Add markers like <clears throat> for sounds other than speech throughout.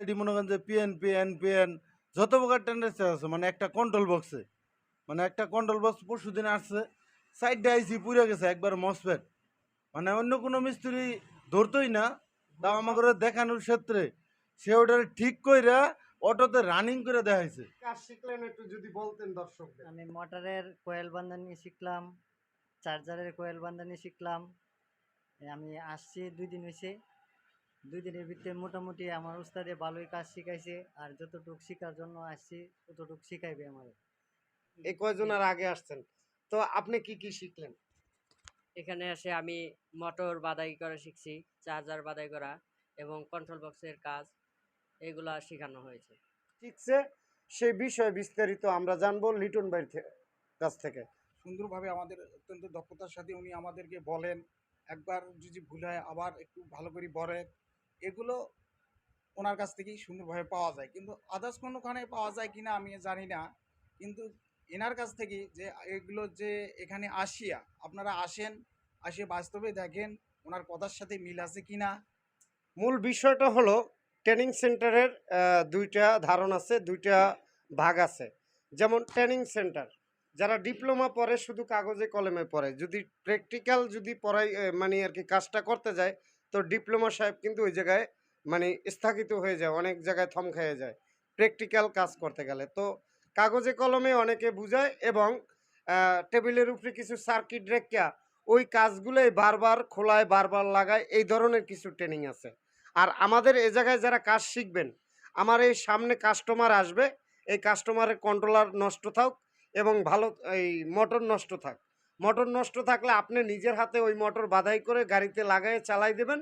এটি মনে করেন যে পিএনপি এনপিএন যত প্রকার টেন্ডার আছে মানে একটা কন্ট্রোল বক্সে মানে একটা কন্ট্রোল বক্স পরশু দিন আসছে সাইডটা আইসি পুড়ে গেছে একবার মসপেট মানে অন্য কোনো মিস্ত্রি ধরতোই না তাও আমাকে দেখানোর ক্ষেত্রে সে ওটা ঠিক কইরা অটোতে রানিং করে দেখাইছে। কাজ শিখলেন একটু যদি বলতেন দর্শকদের। আমি মোটরের কোয়েল বান্ধানি শিখলাম চার্জারের কোয়েল বান্ধানি শিখলাম। আমি আসছি দুই দিন হয়েছে দুই দিনের ভিতরে মোটামুটি আমার উস্তাদে ভালোই কাজ শিখাইছে আর যতটুকু শেখার জন্য আসছি ততটুকু শিখাইবে আমার। এই কয়জন আর আগে আসছেন? তো আপনি কি কি শিখলেন? এখানে এসে আমি মোটর বাদাই করা শিখছি চার্জার বাদাই করা এবং কন্ট্রোল বক্সের কাজ এগুলা শেখানো হয়েছে। শিখছে সেই বিষয়ে বিস্তারিত আমরা জানব লিটন ভাইয়ের থে- কাছ থেকে। সুন্দরভাবে আমাদের অত্যন্ত দক্ষতার সাথে উনি আমাদেরকে বলেন একবার যদি ভুল হয় আবার একটু ভালো করে বলে এগুলো ওনার কাছ থেকেই সুন্দরভাবে পাওয়া যায়। কিন্তু আদার্স কোনোখানে পাওয়া যায় কিনা আমি জানি না। কিন্তু এনার কাছ থেকে যে এগুলো যে এখানে আসিয়া আপনারা আসেন, আসে বাস্তবে দেখেন ওনার কথার সাথে মিল আছে কি না মূল বিষয়টা হলো ট্রেনিং সেন্টারের দুইটা ধারণ আছে, দুইটা ভাগ আছে। যেমন ট্রেনিং সেন্টার যারা ডিপ্লোমা পড়ে শুধু কাগজে কলমে পড়ে, যদি প্র্যাকটিক্যাল যদি পড়াই মানে আর কি কাজটা করতে যায় তো ডিপ্লোমা সাহেব কিন্তু ওই জায়গায় মানে স্থগিত হয়ে যায়, অনেক জায়গায় থম খেয়ে যায়। প্র্যাকটিক্যাল কাজ করতে গেলে। তো কাগজে কলমে অনেকে বুঝায় এবং টেবিলের উপরে কিছু সার্কিট রেখা ওই কাজগুলোই বারবার খোলায়, বারবার লাগায়, এই ধরনের কিছু ট্রেনিং আছে। আর আমাদের এ জায়গায় যারা কাজ শিখবেন, আমার এই সামনে কাস্টমার আসবে, এই কাস্টমারের কন্ট্রোলার নষ্ট থাক এবং ভালো, এই মোটর নষ্ট থাক। মোটর নষ্ট থাকলে আপনি নিজের হাতে ওই মোটর বাধাই করে গাড়িতে লাগাই চালাই দেবেন।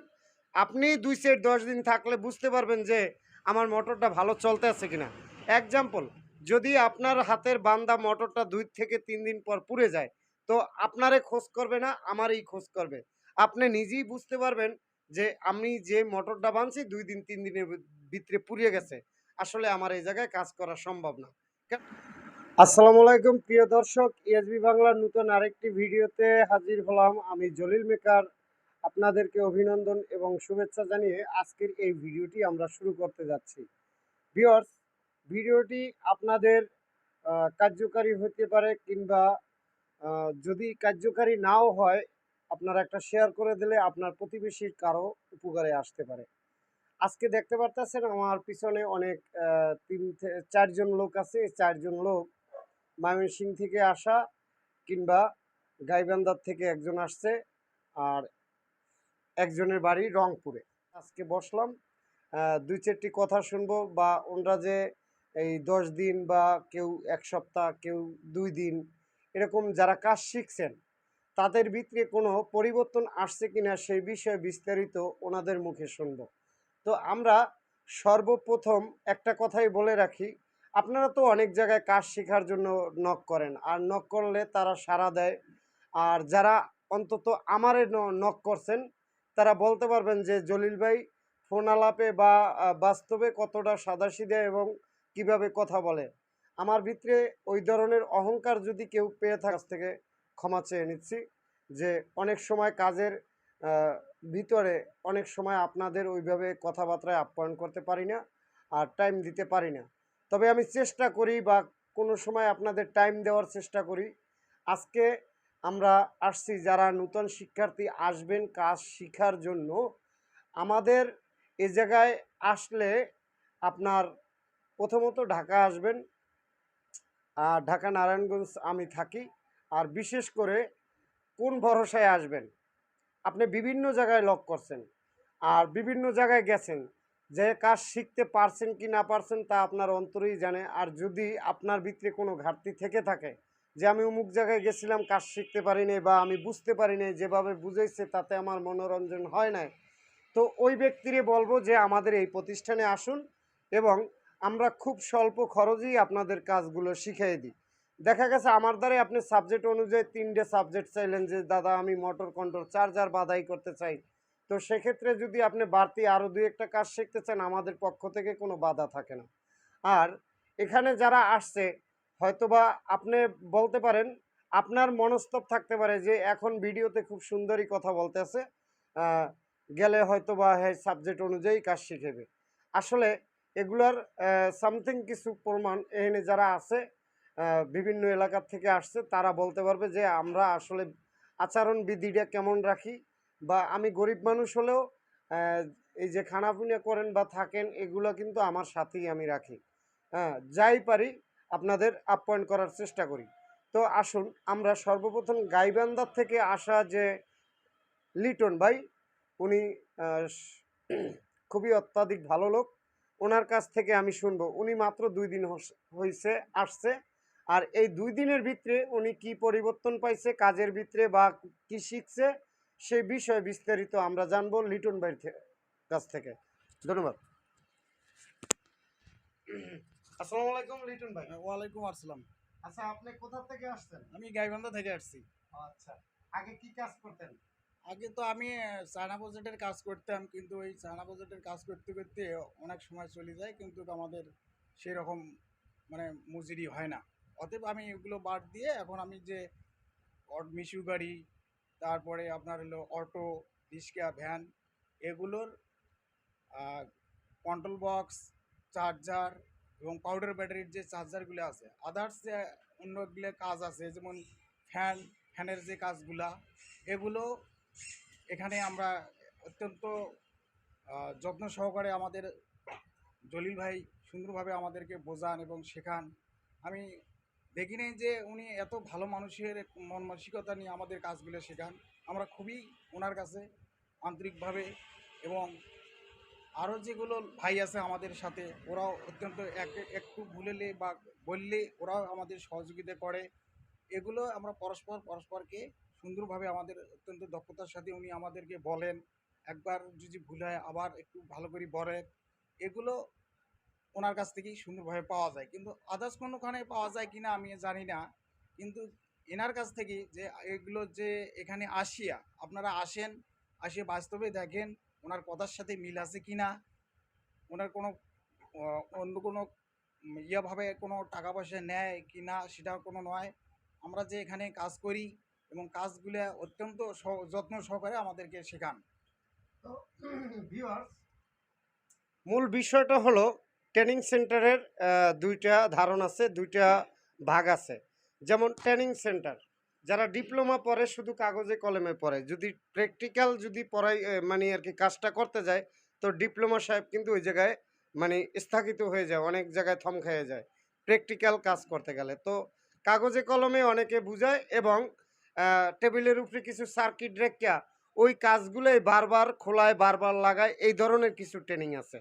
আপনি দুই সেট দশ দিন থাকলে বুঝতে পারবেন যে আমার মোটরটা ভালো চলতে আছে কিনা। এক্সাম্পল যদি আপনার হাতের বান্দা মোটরটা দুই থেকে তিন দিন পর পুড়ে যায়, তো আপনারে খোঁজ করবে না, আমারই খোঁজ করবে। আপনি নিজেই বুঝতে পারবেন যে আমি যে মোটরটা বানছি দুই দিন, তিন দিনের ভিতরে পুড়িয়ে গেছে। আসলে আমার এই জায়গায় কাজ করা সম্ভব না। আসসালামু আলাইকুম, প্রিয় দর্শক ইএসবি বাংলার নতুন আরেকটি ভিডিওতে হাজির হলাম আমি জলিল মেকার। আপনাদেরকে অভিনন্দন এবং শুভেচ্ছা জানিয়ে আজকের এই ভিডিওটি আমরা শুরু করতে যাচ্ছি। ভিউয়ার্স, ভিডিওটি আপনাদের কার্যকারী হতে পারে কিংবা যদি কার্যকারী নাও হয়, আপনারা একটা শেয়ার করে দিলে আপনার প্রতিবেশীর কারও উপকারে আসতে পারে। আজকে দেখতে পারতেছেন আমার পিছনে অনেক তিন চারজন লোক আছে চারজন লোক ময়মনসিং থেকে আসা কিংবা গাইবান্ধার থেকে একজন আসছে আর একজনের বাড়ি রংপুরে। আজকে বসলাম দুই চারটি কথা শুনব বা ওনরা যে এই দশ দিন বা কেউ এক সপ্তাহ, কেউ দুই দিন এরকম যারা কাজ শিখছেন, তাদের ভিতরে কোনো পরিবর্তন আসছে কিনা সেই বিষয়ে বিস্তারিত ওনাদের মুখে শুনব। তো আমরা সর্বপ্রথম একটা কথাই বলে রাখি আপনারা তো অনেক জায়গায় কাজ শেখার জন্য নক করেন। আর নক করলে তারা সাড়া দেয়। আর যারা অন্তত আমারে নক করছেন, তারা বলতে পারবেন যে, জলিল ভাই ফোন আলাপে বা বাস্তবে কতটা সাদাসিধে এবং কীভাবে কথা বলে। আমার ভিতরে ওই ধরনের অহংকার যদি কেউ পেয়ে থাকে কাছ থেকে ক্ষমা চেয়ে নিচ্ছি যে, অনেক সময় কাজের ভিতরে অনেক সময় আপনাদের ওইভাবে কথাবার্তায় আপ্যায়ন করতে পারি না আর টাইম দিতে পারি না। তবে আমি চেষ্টা করি বা কোনো সময় আপনাদের টাইম দেওয়ার চেষ্টা করি। আজকে আমরা আসছি যারা নূতন শিক্ষার্থী আসবেন কাজ শিখার জন্য। আমাদের এ জায়গায় আসলে আপনার প্রথমত ঢাকা আসবেন। আর ঢাকা নারায়ণগঞ্জ আমি থাকি। আর বিশেষ করে কোন ভরসায় আসবেন? আপনি বিভিন্ন জায়গায় লক করছেন। আর বিভিন্ন জায়গায় গেছেন। যে কাজ শিখতে পারছেন কি না পারছেন তা আপনার অন্তরেই জানে। আর যদি আপনার ভিতরে কোনো ঘাটতি থেকে থাকে যে আমি অমুক জায়গায় গেছিলাম, কাজ শিখতে পারি নাই বা আমি বুঝতে পারি নাই, যেভাবে বুঝেছে তাতে আমার মনোরঞ্জন হয় নাই, তো ওই ব্যক্তিরে বলব যে আমাদের এই প্রতিষ্ঠানে আসুন এবং আমরা খুব স্বল্প খরচেই আপনাদের কাজগুলো শিখিয়ে দিই। দেখা গেছে আমার দ্বারাই আপনি সাবজেক্ট অনুযায়ী তিনটে সাবজেক্ট চাইলেন যে, দাদা, আমি মোটর কন্ট্রোল চার্জার বাধাই করতে চাই। তো সেক্ষেত্রে যদি আপনি বাড়তি আরও দুই একটা কাজ শিখতে চান, আমাদের পক্ষ থেকে কোনো বাধা থাকে না। আর এখানে যারা আসছে, হয়তোবা আপনি বলতে পারেন, আপনার মনস্তব থাকতে পারে যে এখন ভিডিওতে খুব সুন্দরই কথা বলতে আছে গেলে হয়তোবা হ্যাঁ সাবজেক্ট অনুযায়ী কাজ শিখেবে। আসলে এগুলার সামথিং কিছু প্রমাণ এখানে যারা আছে বিভিন্ন এলাকার থেকে আসছে, তারা বলতে পারবে যে আমরা আসলে আচরণ বিধিটা কেমন রাখি বা আমি গরিব মানুষ হলেও এই যে খানাপিনা করেন বা থাকেন, এগুলো কিন্তু আমার সাথেই আমি রাখি। হ্যাঁ যাই পারি আপনাদের আপ্যায়ন করার চেষ্টা করি। তো আসুন, আমরা সর্বপ্রথম গাইবান্দার থেকে আসা যে লিটন ভাই, উনি <clears throat> খুবই অত্যাধিক ভালো লোক। ওনার কাছ থেকে আমি শুনব। উনি মাত্র দুই দিন হইছে, আসছে। আর এই দুই দিনের ভিতরে উনি কি পরিবর্তন পাইছে, কাজের ভিতরে বা কি শিখছে সেই বিষয়ে বিস্তারিত আমরা জানব লিটন ভাইয়ের কাছ থেকে। ধন্যবাদ। আসসালামু আলাইকুম লিটন ভাই। ওয়ালাইকুম আসসালাম। আচ্ছা আপনি কোথা থেকে আসছেন? আমি গাইবান্ধা থেকে আসছি। আচ্ছা। আগে কি কাজ করতেন? আগে তো আমি চায়না প্রজেক্টের কাজ করতাম কিন্তু ওই চায়না প্রজেক্টের কাজ করতে করতে অনেক সময় চলে যায় কিন্তু আমাদের সেরকম মানে মজুরি হয় না। অতএব আমি এগুলো বাদ দিয়ে এখন আমি যে মিশু গাড়ি তারপরে আপনার হলো অটো, রিক্সা, ভ্যান এগুলোর কন্ট্রোল বক্স চার্জার এবং পাউডার ব্যাটারির যে চার্জারগুলো আছে। আদার্স যে অন্যগুলো কাজ আছে, যেমন ফ্যান ফ্যানের যে কাজগুলা, এগুলো এখানে আমরা অত্যন্ত যত্ন সহকারে আমাদের জলিল ভাই সুন্দরভাবে আমাদেরকে বোঝান এবং শেখান। আমি দেখিনি যে উনি এত ভালো মানুষের মন মানসিকতা নিয়ে আমাদের কাজগুলো শেখান। আমরা খুবই ওনার কাছে আন্তরিকভাবে এবং আরও যেগুলো ভাই আছে আমাদের সাথে, ওরাও অত্যন্ত এক, একটু ভুলেলে বা বললে ওরাও আমাদের সহযোগিতা করে। এগুলো আমরা পরস্পর, পরস্পরকে সুন্দরভাবে আমাদের অত্যন্ত দক্ষতার সাথে উনি আমাদেরকে বলেন, একবার যদি ভুল হয় আবার একটু ভালো করে বলে এগুলো ওনার কাছ থেকেই সুন্দরভাবে পাওয়া যায়। কিন্তু আদার্স কোনোখানে পাওয়া যায় কিনা আমি জানি না। কিন্তু এনার কাছ থেকে যে এগুলো যে এখানে আসিয়া আপনারা আসেন আসে বাস্তবে দেখেন ওনার কথার সাথে মিল আছে কি না ওনার কোনো অন্য কোনো ইয়েভাবে কোনো টাকা পয়সা নেয় কি না সেটা কোনো নয়। আমরা যে এখানে কাজ করি এবং কাজগুলো অত্যন্ত স- যত্ন সহকারে আমাদেরকে শেখান। মূল বিষয়টা হলো ট্রেনিং সেন্টারের দুইটা ধারণ আছে, দুইটা ভাগ আছে। যেমন ট্রেনিং সেন্টার, যারা ডিপ্লোমা পড়ে শুধু কাগজে কলমে পড়ে, যদি প্র্যাকটিক্যাল যদি পড়াই মানে আর কি কাজটা করতে যায়, তো ডিপ্লোমা সাহেব কিন্তু ওই জায়গায় মানে স্থগিত হয়ে যায়, অনেক জায়গায় থম খেয়ে যায়, প্র্যাকটিক্যাল কাজ করতে গেলে। তো কাগজে কলমে অনেকে বুঝায় এবং টেবিলের উপরে কিছু সার্কিট রেখা ওই কাজগুলোই বারবার খোলায়, বারবার লাগায়, এই ধরনের কিছু ট্রেনিং আছে।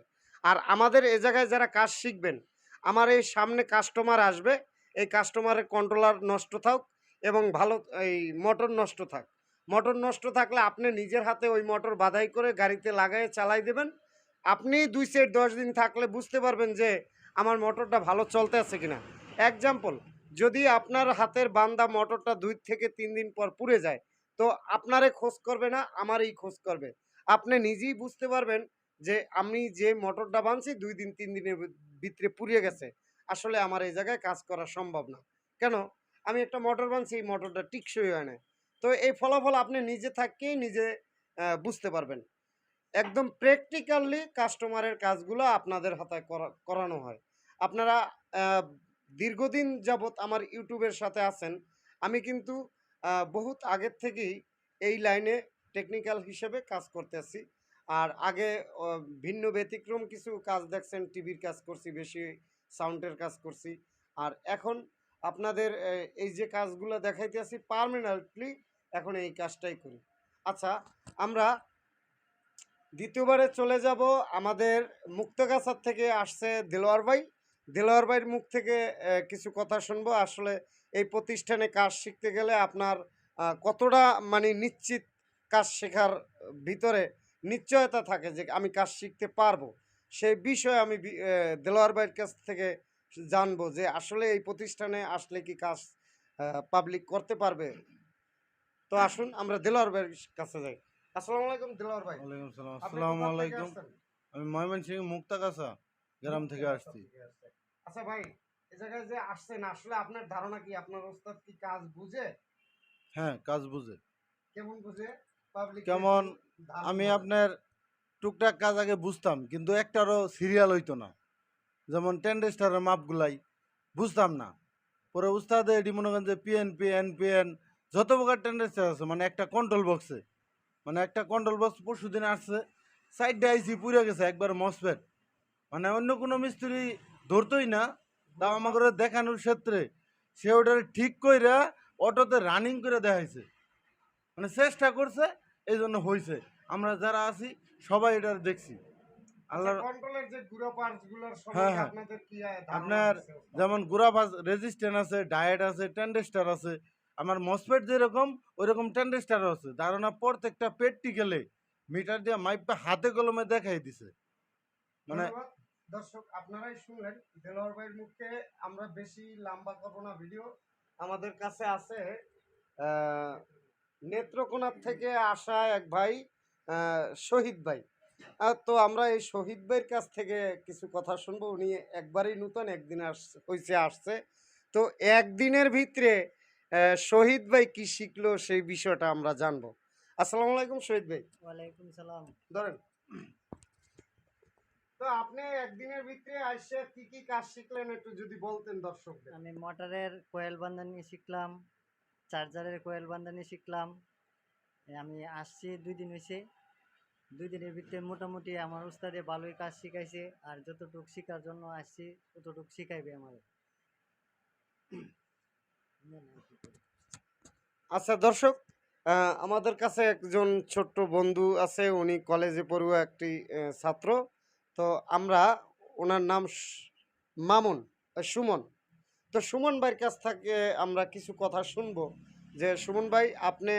আর আমাদের এ জায়গায় যারা কাজ শিখবেন, আমার এই সামনে কাস্টমার আসবে, এই কাস্টমারের কন্ট্রোলার নষ্ট থাক এবং ভালো, এই মোটর নষ্ট থাক। মোটর নষ্ট থাকলে আপনি নিজের হাতে ওই মোটর বাধাই করে গাড়িতে লাগাই চালাই দেবেন। আপনি দুই সেট দশ দিন থাকলে বুঝতে পারবেন যে আমার মোটরটা ভালো চলতে আছে কিনা। এক্সাম্পল যদি আপনার হাতের বান্দা মোটরটা দুই থেকে তিন দিন পর পুড়ে যায়, তো আপনারে খোঁজ করবে না, আমারই খোঁজ করবে। আপনি নিজেই বুঝতে পারবেন যে আমি যে মোটরটা বানছি দুই দিন, তিন দিনের ভিতরে পুড়িয়ে গেছে। আসলে আমার এই জায়গায় কাজ করা সম্ভব না। কেন? আমি একটা মোটর বানছি, এই মোটরটা টিকসই হয় না। তো এই ফলাফল আপনি নিজে থাকতেই নিজে বুঝতে পারবেন। একদম প্র্যাকটিক্যালি কাস্টমারের কাজগুলো আপনাদের হাতে করা, করানো হয়। আপনারা দীর্ঘদিন যাবৎ আমার ইউটিউবের সাথে আছেন। আমি কিন্তু বহুত আগের থেকেই এই লাইনে টেকনিক্যাল হিসেবে কাজ করতে করতেছি আর আগে ভিন্ন ব্যতিক্রম কিছু কাজ দেখছেন, টিভির কাজ করছি, বেশি সাউন্ডের কাজ করছি। আর এখন আপনাদের এই যে কাজগুলো দেখাইতেছি পার্মানেন্টলি এখন এই কাজটাই করি। আচ্ছা আমরা দ্বিতীয়বারে চলে যাব আমাদের মুক্তগাছার থেকে আসছে দেলোয়ার ভাই। দেলোয়ার ভাইয়ের মুখ থেকে কিছু কথা শুনব। আসলে এই প্রতিষ্ঠানে কাজ শিখতে গেলে আপনার কতটা মানে নিশ্চিত কাজ শেখার ভিতরে নিশ্চয়তা থাকে যে আমি কাজ শিখতে পারব। সেই বিষয়ে আমি দেলোয়ার ভাইয়ের কাছ থেকে জানব যে আসলে এই প্রতিষ্ঠানে আসলে কি কাজ পাবলিক করতে পারবে। তো আসুন আমরা দেলোয়ার ভাইয়ের কাছে যাই। আসসালামু আলাইকুম দেলোয়ার ভাই। ওয়ালাইকুম আসসালামু থেকে আলাইকুম? আমি ময়মনসিংহ মুক্তাগাছা গ্রাম থেকে আসছি। আচ্ছা ভাই এই জায়গায় যে আসছেন আসলে আপনার ধারণা কি? আপনার ওস্তাদ কি কাজ বুঝে? হ্যাঁ কাজ বুঝে। কেমন বুঝে? কেমন? আমি আপনার টুকটাক কাজ আগে বুঝতাম কিন্তু একটারও সিরিয়াল হইতো না। যেমন টেন্ডেস্টারের মাপগুলাই বুঝতাম না। পরে উস্তাদে এটি মনে করেন যে পিএনপি এনপিএন যত প্রকার টেন্ডেস্টার আছে মানে একটা কন্ট্রোল বক্সে মানে একটা কন্ট্রোল বক্স পরশু দিন আসছে সাইডটা আইসি পুড়ে গেছে একবার মসপেট মানে অন্য কোনো মিস্ত্রি ধরতোই না তাও আমাকে দেখানোর ক্ষেত্রে সে ওটা ঠিক কইরা অটোতে রানিং করে দেখাইছে। মানে চেষ্টা করছে এই জন্য হয়েছে আমরা যারা আছি সবাই এটা দেখছি। আল্লাহর পার্টসগুলোর হ্যাঁ, হ্যাঁ। আপনার? যেমন গুড়াবাজ রেজিস্ট্যান্ট আছে ডায়েট আছে টেন্ডেস্টার আছে আমার মসপেট যেরকম ওইরকম টেন্ডেস্টারও আছে। ধারণা প্রত্যেকটা প্র্যাকটিক্যালে মিটার দিয়ে মাইপটা হাতে কলমে দেখাই দিছে। মানে দর্শক আপনারাই শুনলেন দেলোয়ার ভাইয়ের মুখে আমরা বেশি লম্বা করব না ভিডিও। আমাদের কাছে আছে নেত্রকোনার থেকে আসা এক ভাই শহীদ ভাই। তো আমরা এই শহীদ ভাইয়ের কাছ থেকে কিছু কথা শুনব। উনি একবারই নূতন একদিন আসছে হয়েছে আসছে। তো একদিনের ভিতরে শহীদ ভাই কি শিখলো সেই বিষয়টা আমরা জানব। আসসালামু আলাইকুম শহীদ ভাই। ওয়ালাইকুম সালাম। ধরেন। তো আপনি একদিনের ভিতরে আইসে কি কি কাজ শিখলেন একটু যদি বলতেন দর্শকদের। আমি মোটরের কোয়েল বান্ধানি শিখলাম চার্জারের কোয়েল বান্ধানি শিখলাম। আমি আসছি, দুই দিন হয়েছে দুই দিনের ভিতরে মোটামুটি আমার উস্তাদে ভালোই কাজ শিখাইছে আর যতটুকু শেখার জন্য আসছি, ততটুকু শিখাইবে আমার। আচ্ছা দর্শক আমাদের কাছে একজন ছোট্ট বন্ধু আছে, উনি কলেজে পড়ুয়া একটি ছাত্র। তো আমরা ওনার নাম মামুন, সুমন। তো সুমন ভাইয়ের কাছ থেকে আমরা কিছু কথা শুনব। যে সুমন ভাই, আপনি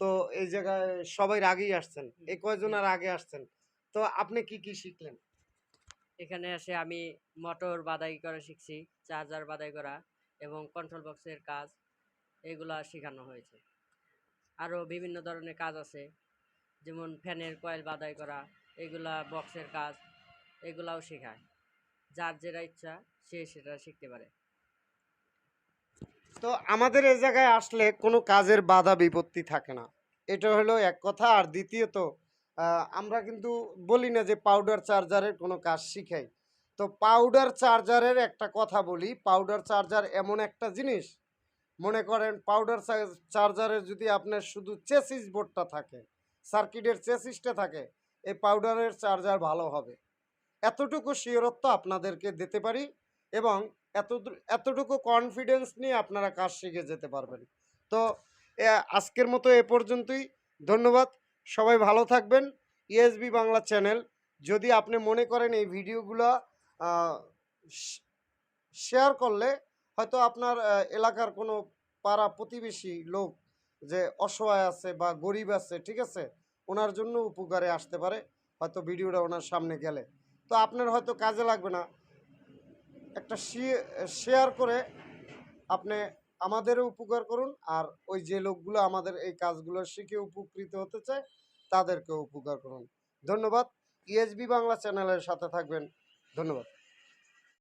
তো এই জায়গায় সবাই আগেই আসছেন, এই কয়জনের আগে আসছেন? তো আপনি কি কি শিখলেন? এখানে এসে আমি মোটর বাদাই করা শিখছি, চার্জার বাদাই করা এবং কন্ট্রোল বক্সের কাজ, এগুলা শেখানো হয়েছে। আরও বিভিন্ন ধরনের কাজ আছে, যেমন ফ্যানের কয়েল বাদাই করা, এগুলা বক্সের কাজ, এগুলাও শেখায়। যার যেটা ইচ্ছা, সে সেটা শিখতে পারে। তো আমাদের এই জায়গায় আসলে কোনো কাজের বাধা বিপত্তি থাকে না। এটা হলো এক কথা। আর দ্বিতীয়ত আমরা কিন্তু বলি না যে পাউডার চার্জারের কোনো কাজ শিখাই। তো পাউডার চার্জারের একটা কথা বলি। পাউডার চার্জার এমন একটা জিনিস, মনে করেন পাউডার চার্জারের যদি আপনার শুধু চেসিস বোর্ডটা থাকে সার্কিটের চেসিসটা থাকে, এই পাউডারের চার্জার ভালো হবে। এতটুকু শিওরত্ব আপনাদেরকে দিতে পারি এবং এত এতটুকু কনফিডেন্স নিয়ে আপনারা কাজ শিখে যেতে পারবেন। তো আজকের মতো এ পর্যন্তই। ধন্যবাদ। সবাই ভালো থাকবেন। ইএসবি বাংলা চ্যানেল যদি আপনি মনে করেন এই ভিডিওগুলো শেয়ার করলে হয়তো আপনার এলাকার কোনো পাড়া প্রতিবেশী লোক যে অসহায় আছে বা গরিব আছে, ঠিক আছে? ওনার জন্য উপকারে আসতে পারে। হয়তো ভিডিওটা ওনার সামনে গেলে। তো আপনার হয়তো কাজে লাগবে না। একটা শেয়ার করে আপনি আমাদেরও উপকার করুন আর ওই যে লোকগুলো আমাদের এই কাজগুলো শিখে উপকৃত হতে চায়, তাদেরকেও উপকার করুন। ধন্যবাদ। ইএসবি বাংলা চ্যানেলের সাথে থাকবেন। ধন্যবাদ।